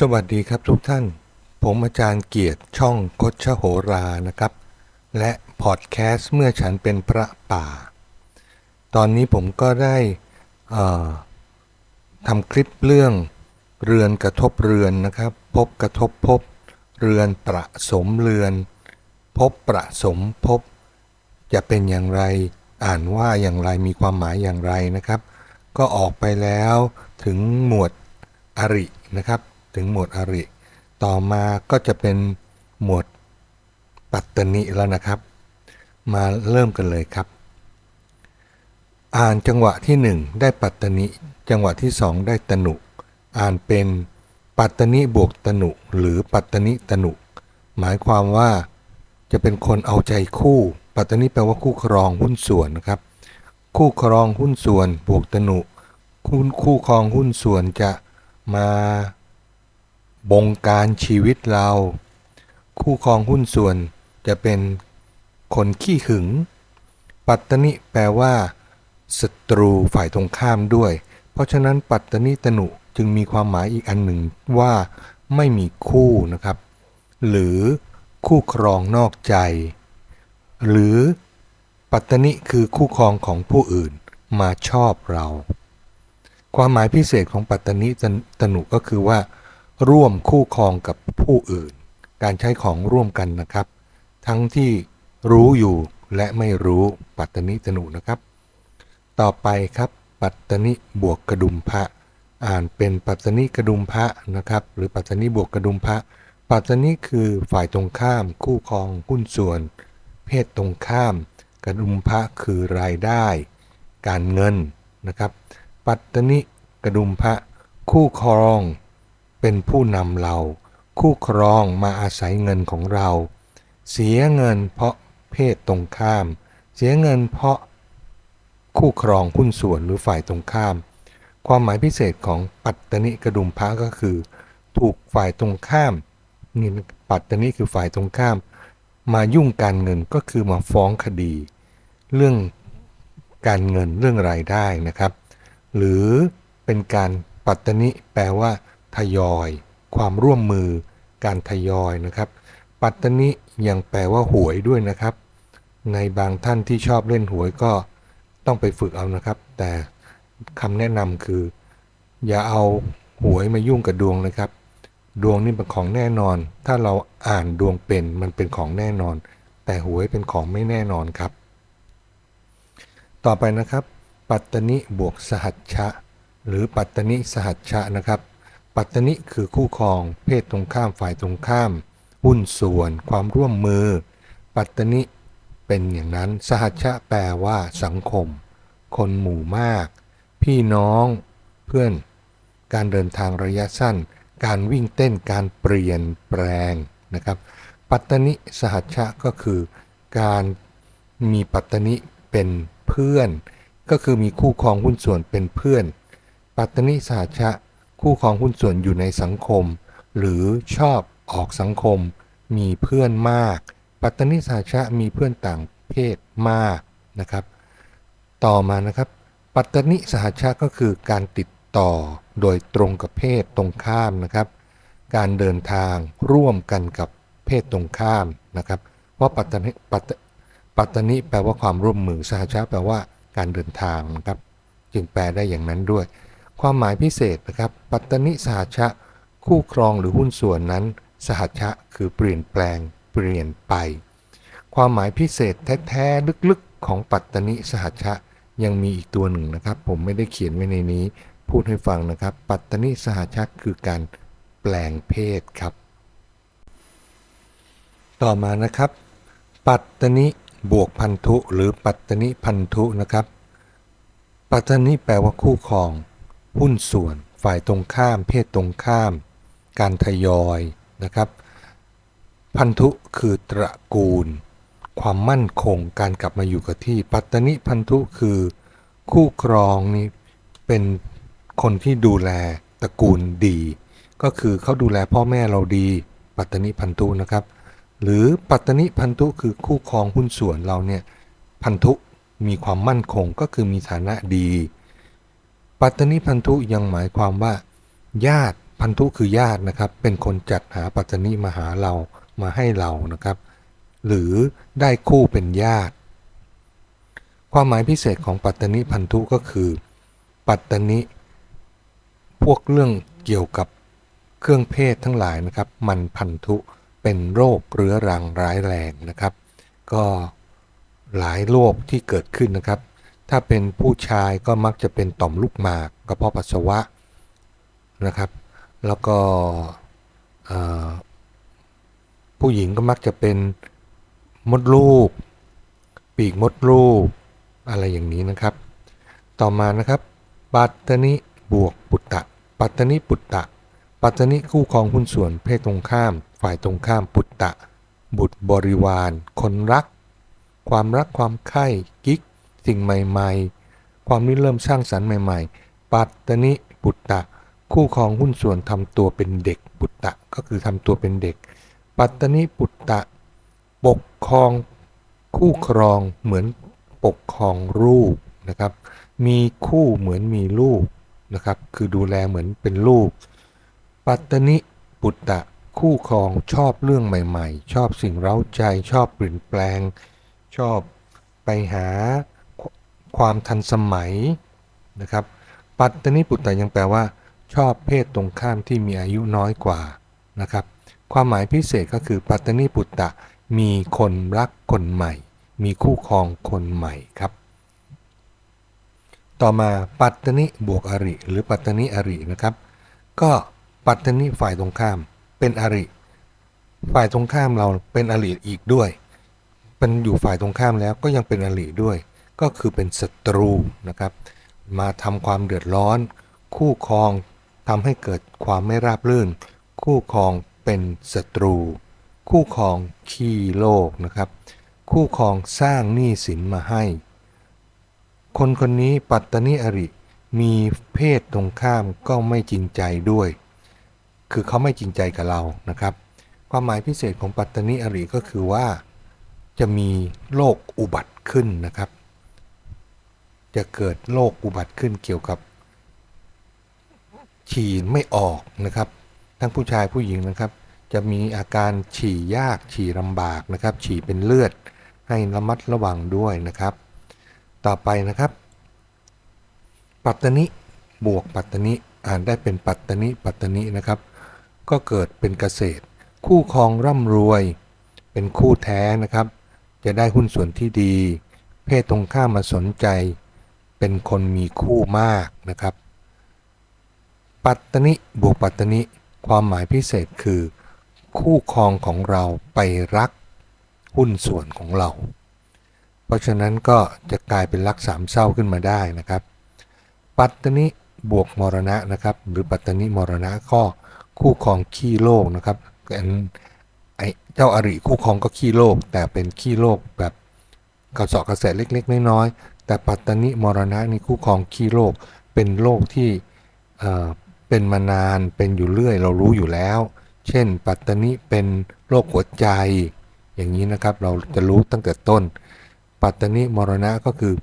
สวัสดีครับทุกท่าน ผมอาจารย์เกียรติช่องคดชโหรานะครับ และพอดแคสต์เมื่อฉันเป็นพระป่า ตอนนี้ผมก็ได้ทำคลิปเรื่องเรือนกระทบเรือนนะครับ พบกระทบพบ เรือนประสมเรือน พบประสมพบ จะเป็นอย่างไรอ่านว่าอย่างไรมีความหมายอย่างไรนะครับ ก็ออกไปแล้วถึงหมวดอรินะครับ ถึงหมวดอริ ต่อมาก็จะเป็นหมวดปัตตนิแล้วนะครับ มาเริ่มกันเลยครับ อ่านจังหวะที่ 1 ได้ปัตตนิ จังหวะที่ 2 ได้ตนุอ่านเป็นปัตตนิบวกตนุ หรือปัตตนิตนุ หมายความว่าจะเป็นคนเอาใจคู่ ปัตตนิแปลว่าคู่ครองหุ้นส่วนนะครับ คู่ครองหุ้นส่วนบวกตนุคู่คู่ครองหุ้นส่วนจะมา บงการชีวิตเรา คู่ครองหุ้นส่วนจะเป็นคนขี้หึง ปัตตนิแปลว่าศัตรูฝ่ายตรงข้ามด้วย เพราะฉะนั้นปัตตนิตนุจึงมีความหมายอีกอันหนึ่งว่าไม่มีคู่นะครับ หรือคู่ครองนอกใจ หรือปัตตนิคือคู่ครองของผู้อื่นมาชอบเรา ความหมายพิเศษของปัตตนิตนุก็คือว่า ร่วมคู่ครองกับผู้อื่น การใช้ของร่วมกันนะครับ ทั้งที่รู้อยู่และไม่รู้ปัตตนิตนุนะครับ ต่อไปครับ ปัตตนิบวกกระดุมพระ อ่านเป็นปัตตนิกระดุมพระนะครับ หรือปัตตนิบวกกระดุมพระ ปัตตนิคือฝ่ายตรงข้ามคู่ครองหุ้นส่วน เพศตรงข้าม กระดุมพระคือรายได้ การเงินนะครับ ปัตตนิกระดุมพระคู่ครอง เป็นผู้นำเรา คู่ครองมาอาศัยเงินของเรา เสียเงินเพราะเพศตรงข้าม เสียเงินเพราะคู่ครองหุ้นส่วนหรือฝ่ายตรงข้าม ความหมายพิเศษของปัตตนิกระดุมพระก็คือ ถูกฝ่ายตรงข้ามนี่ปัตตนิคือฝ่ายตรงข้าม มายุ่งการเงินก็คือมาฟ้องคดี เรื่องการเงินเรื่องรายได้นะครับ หรือเป็นการปัตตนิแปลว่า ทยอย ความร่วมมือ การทยอยนะครับ ปัตตนิยังแปลว่าหวยด้วยนะครับ ในบางท่านที่ชอบเล่นหวยก็ต้องไปฝึกเอานะครับ แต่คำแนะนำคือ อย่าเอาหวยมายุ่งกับดวงนะครับ ดวงนี่เป็นของแน่นอน ถ้าเราอ่านดวงเป็นมันเป็นของแน่นอน แต่หวยเป็นของไม่แน่นอนครับ ต่อไปนะครับ ปัตตนิบวกสหัชชะ หรือปัตตนิสหัชชะนะครับ ปัตตนิคือคู่ครอง เพศตรงข้ามฝ่ายตรงข้าม หุ้นส่วน ความร่วมมือ ปัตตนิเป็นอย่างนั้น สหัชชะแปลว่า สังคม คนหมู่มาก พี่น้อง เพื่อน การเดินทางระยะสั้น การวิ่งเต้นการเปลี่ยนแปลงนะครับ ปัตตนิสหัชชะก็คือ การมีปัตตนิเป็นเพื่อน ก็คือมีคู่ครองหุ้นส่วนเป็นเพื่อน ปัตตนิสหัชชะ คู่ครองหุ้นส่วนอยู่ในสังคม หรือชอบออกสังคม มีเพื่อนมาก ปัตตนิสหัชะมีเพื่อนต่างเพศมากนะครับ ต่อมานะครับ ปัตตนิสหชะก็คือการติดต่อโดยตรงกับเพศตรงข้ามนะครับ การเดินทางร่วมกันกับเพศตรงข้ามนะครับ เพราะปัตตนิปัตตปัตตนิแปลว่าความร่วมมือสหัชชะแปลว่าการเดินทางนะครับ จึงแปลได้อย่างนั้นด้วย ความหมายพิเศษนะครับ ปัตตนิสหัชชะคู่ครองหรือหุ้นส่วนนั้น สหัชชะคือเปลี่ยนแปลง เปลี่ยนไป ความหมายพิเศษแท้ๆลึกๆของปัตตนิสหัชชะยังมีอีกตัวหนึ่งนะครับ ผมไม่ได้เขียนไว้ในนี้ พูดให้ฟังนะครับ ปัตตนิสหัชชะคือการแปลงเพศครับ ต่อมานะครับ ปัตตนิบวกพันธุหรือปัตตนิพันธุนะครับ ปัตตนิแปลว่าคู่ครอง หุ้นส่วนฝ่ายตรงข้าม เพศตรงข้าม การทยอยนะครับ พันธุคือตระกูล ความมั่นคงการกลับมาอยู่กับที่ ปัตตนิพันธุคือคู่ครองนี่เป็นคนที่ดูแลตระกูลดี ก็คือเขาดูแลพ่อแม่เราดี ปัตตนิพันธุนะครับ หรือปัตตนิพันธุคือคู่ครองหุ้นส่วนเราเนี่ยพันธุมีความมั่นคงก็คือมีฐานะดี ปัตตนิพันธุยังหมายความว่า ญาติพันธุคือญาตินะครับ เป็นคนจัดหาปัตตนิมาหาเรามาให้เรานะครับ หรือได้คู่เป็นญาติ ความหมายพิเศษของปัตตนิพันธุก็คือ ปัตตนิ พวกเรื่องเกี่ยวกับเครื่องเพศทั้งหลายนะครับ มันพันธุเป็นโรคเรื้อรังร้ายแรงนะครับ ก็หลายโรคที่เกิดขึ้นนะครับ ถ้าเป็นผู้ชายก็มักจะเป็นต่อมลูกหมากกระเพาะปัสสาวะนะครับ แล้วก็ผู้หญิงก็มักจะเป็นมดลูก ปีกมดลูก อะไรอย่างนี้นะครับ ต่อมานะครับ ปัตตนิบวกปุตตะ ปัตตนิปุตตะ ปัตตนิคู่ครองหุ้นส่วนเพศตรงข้าม ฝ่ายตรงข้ามปุตตะ บุตรบริวาร คนรัก ความรักความใคร่กิ๊ก สิ่งใหม่ๆ ความริเริ่มสร้างสรรค์ใหม่ๆ ปัตตนิปุตตะ คู่ครองหุ้นส่วนทำตัวเป็นเด็กปุตตะก็คือทำตัวเป็นเด็ก ปัตตนิปุตตะ ปกครองคู่ครองเหมือนปกครองลูกนะครับ มีคู่เหมือนมีลูกนะครับ คือดูแลเหมือนเป็นลูก ปัตตนิปุตตะคู่ครองชอบเรื่องใหม่ ๆ ชอบสิ่งเร้าใจชอบเปลี่ยนแปลง ชอบไปหา ความทันสมัยนะครับ ปัตตนิปุตตะยังแปลว่า ชอบเพศตรงข้ามที่มีอายุน้อยกว่านะครับ ความหมายพิเศษก็คือปัตตนิปุตตะมีคนรักคนใหม่ มีคู่ครองคนใหม่ครับ ต่อมาปัตตนิบวกอริ หรือปัตตนิอรินะครับ ก็ปัตตนิฝ่ายตรงข้ามเป็นอริ ฝ่ายตรงข้ามเราเป็นอริอีกด้วย เป็นอยู่ฝ่ายตรงข้ามแล้วก็ยังเป็นอริด้วย ก็คือเป็นศัตรูนะครับ มาทำความเดือดร้อน คู่ครองทำให้เกิดความไม่ราบรื่น คู่ครองเป็นศัตรู คู่ครองขี้โลกนะครับ คู่ครองสร้างหนี้สินมาให้ คนคนนี้ปัตตนิอริ มีเพศตรงข้ามก็ไม่จริงใจด้วย คือเขาไม่จริงใจกับเรานะครับ ความหมายพิเศษของปัตตนิอริก็คือว่า จะมีโรคอุบัติขึ้นนะครับ จะเกิดโรคอุบัติขึ้นเกี่ยวกับ ฉี่ไม่ออกนะครับ ทั้งผู้ชายผู้หญิงนะครับ จะมีอาการฉี่ยากฉี่ลำบากนะครับ ฉี่เป็นเลือดให้ระมัดระวังด้วยนะครับ ต่อไปนะครับ ปัตตนิบวกปัตตนิอ่านได้เป็นปัตตนิปัตตนินะครับ ก็เกิดเป็นเกษตร คู่ครองร่ำรวย เป็นคู่แท้นะครับ จะได้หุ้นส่วนที่ดี เพศตรงข้ามมาสนใจ เป็นคนมีคู่มากนะครับ ปัตตนิบวกปัตตนิความหมายพิเศษคือ คู่ครองของเราไปรักหุ้นส่วนของเรา เพราะฉะนั้นก็จะกลายเป็นรักสามเศร้าขึ้นมาได้นะครับ ปัตตนิบวกมรณะนะครับ หรือปัตตนิมรณะข้อคู่ครองขี้โลกนะครับอันไอเจ้าอาริคู่ครองก็ขี้โลก แต่เป็นขี้โลกแบบกระสอบกระแสเล็ก ๆ น้อย แต่ปัตตนิมรณะนี่คู่ครองขี้โลกเป็นโลกที่เอ่อเป็นมานานเป็นอยู่เรื่อยเรารู้อยู่แล้ว เช่น ปัตตนิเป็นโรคหัวใจ อย่างนี้นะครับเราจะรู้ตั้งแต่ต้น ปัตตนิมรณะก็คือ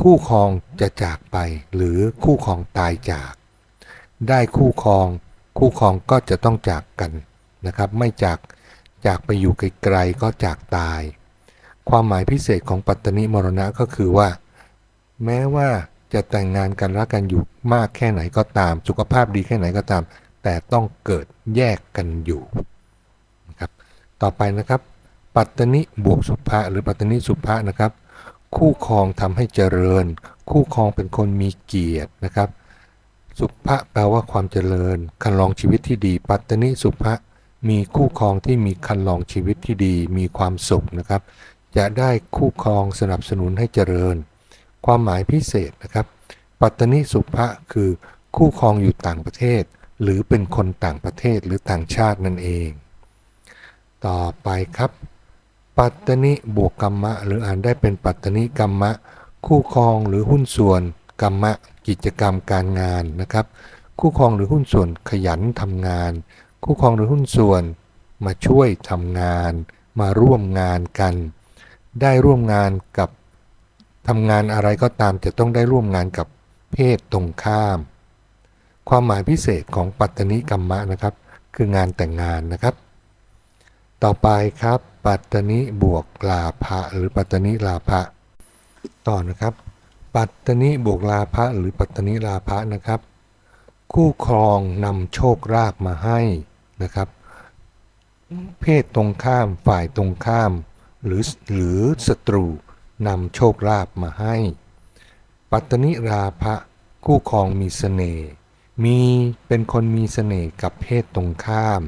คู่ครองจะจากไปหรือคู่ครองตายจาก ได้คู่ครอง คู่ครองก็จะต้องจากกันนะครับ ไม่จากจากไปอยู่ไกลๆก็จากตาย ความหมายพิเศษของปัตตนิมรณะก็คือว่า แม้ว่าจะแต่งงานกันรักกันอยู่มากแค่ไหนก็ตาม สุขภาพดีแค่ไหนก็ตาม แต่ต้องเกิดแยกกันอยู่นะครับต่อไปนะครับ ปัตตนิบวกสุภะหรือปัตตนิสุภะนะครับ คู่ครองทำให้เจริญ คู่ครองเป็นคนมีเกียรตินะครับ สุภะแปลว่าความเจริญ คันลองชีวิตที่ดี ปัตตนิสุภะมีคู่ครองที่มีคันลองชีวิตที่ดี มีความสุขนะครับ จะได้คู่ครองสนับสนุนให้เจริญ ความหมายพิเศษนะครับ ปัตตนิสุภะคือคู่ครองอยู่ต่างประเทศ หรือเป็นคนต่างประเทศหรือต่างชาตินั่นเอง ต่อไปครับ ปัตตนิบวกกรรมะ หรืออ่านได้เป็นปัตตนิกรรมะ คู่ครองหรือหุ้นส่วนกรรมะ กิจกรรมการงานนะครับ คู่ครองหรือหุ้นส่วนขยันทำงาน คู่ครองหรือหุ้นส่วนมาช่วยทำงาน มาร่วมงานกัน ได้ร่วมงานกับ ทำงานอะไรก็ตามจะต้องได้ร่วมงานกับเพศตรงข้าม ความหมายพิเศษของปัตตนิกรรมะนะครับ คืองานแต่งงานนะครับ ต่อไปครับ ปัตตนิบวกลาภะหรือปัตตนิลาภะต่อนะครับ ปัตตนิบวกลาภะหรือปัตตนิลาภะนะครับ คู่ครองนำโชคลาภมาให้นะครับ เพศตรงข้ามฝ่ายตรงข้าม หรือหรือศัตรู นำโชคลาภมาให้ ปัตตนิราภะคู่ครองมีเสน่ห์มีเป็นคนมีเสน่ห์กับเพศตรงข้าม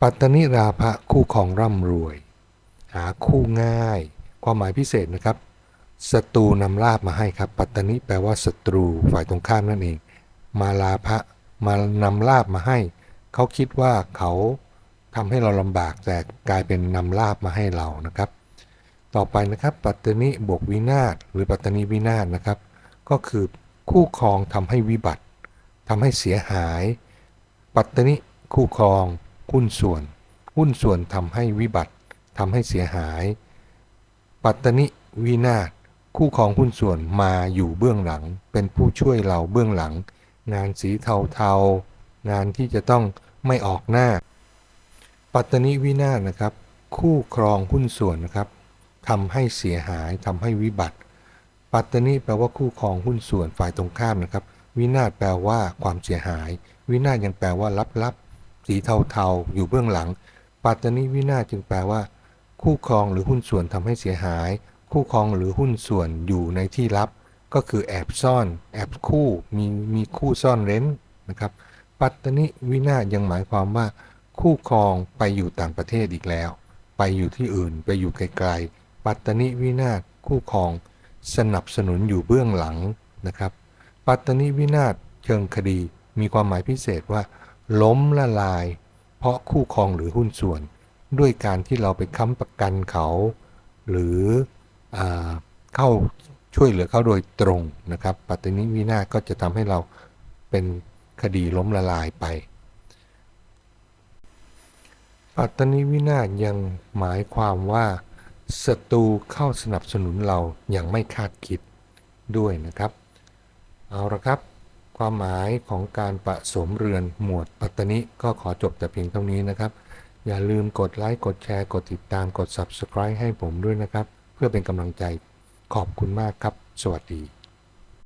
ปัตตนิราภะคู่ครองร่ำรวย หาคู่ง่าย ความหมายพิเศษนะครับศัตรูนำลาบมาให้ครับ ปัตตนิแปลว่าศัตรูฝ่ายตรงข้ามนั่นเอง มาลาภะมานำลาบมาให้ เขาคิดว่าเขาทำให้เราลำบากแต่กลายเป็นนำลาบมาให้เรานะครับ ต่อไปนะครับปัตตนิบวกวินาศหรือปัตตนิวินาศนะครับ ก็คือคู่ครองทำให้วิบัติทำให้เสียหาย ปัตตนิคู่ครองหุ้นส่วน หุ้นส่วนทำให้วิบัติทำให้เสียหาย ปัตตนิวินาศคู่ครองหุ้นส่วนมาอยู่เบื้องหลัง เป็นผู้ช่วยเราเบื้องหลัง งานสีเทาๆ งานที่จะต้องไม่ออกหน้า ปัตตนิวินาศนะครับ คู่ครองหุ้นส่วนนะครับ ทำให้เสียหายทำให้วิบัติปัตตนิแปลว่าคู่ครองหุ้นส่วนฝ่ายตรงข้ามนะครับ วินาศแปลว่าความเสียหาย วินาศยังแปลว่าลับๆสีเทาๆ อยู่เบื้องหลัง ปัตตนิวินาศจึงแปลว่า คู่ครองหรือหุ้นส่วนทำให้เสียหาย คู่ครองหรือหุ้นส่วนอยู่ในที่ลับ ก็คือแอบซ่อน แอบคู่มีมีคู่ซ่อนเร้นนะครับ ปัตตนิวินาศยังหมายความว่า คู่ครองไปอยู่ต่างประเทศอีกแล้ว ไปอยู่ที่อื่น ไปอยู่ไกลๆ ปัตตนิวินาศคู่ครองสนับสนุนอยู่เบื้องหลังนะครับ ปัตตนิวินาศเชิงคดีมีความหมายพิเศษว่า ล้มละลาย เพราะคู่ครองหรือหุ้นส่วน ด้วยการที่เราไปค้ำประกันเขา หรืออเข้าช่วยเหลือเขาโดยตรงนะครับ ปัตตนิวินาศก็จะทำให้เราเป็นคดีล้มละลายไป ปัตตนิวินาศยังหมายความว่า ศัตรูเข้าสนับสนุนเราอย่างไม่คาดคิดด้วยนะครับ เอาละครับ ความหมายของการผสมเรือนหมวดปัตตนิก็ขอจบแต่เพียงเท่านี้นะครับ อย่าลืมกดไลค์กดแชร์กดติดตามกด Subscribe ให้ผมด้วยนะครับ เพื่อเป็นกำลังใจขอบคุณมากครับ สวัสดี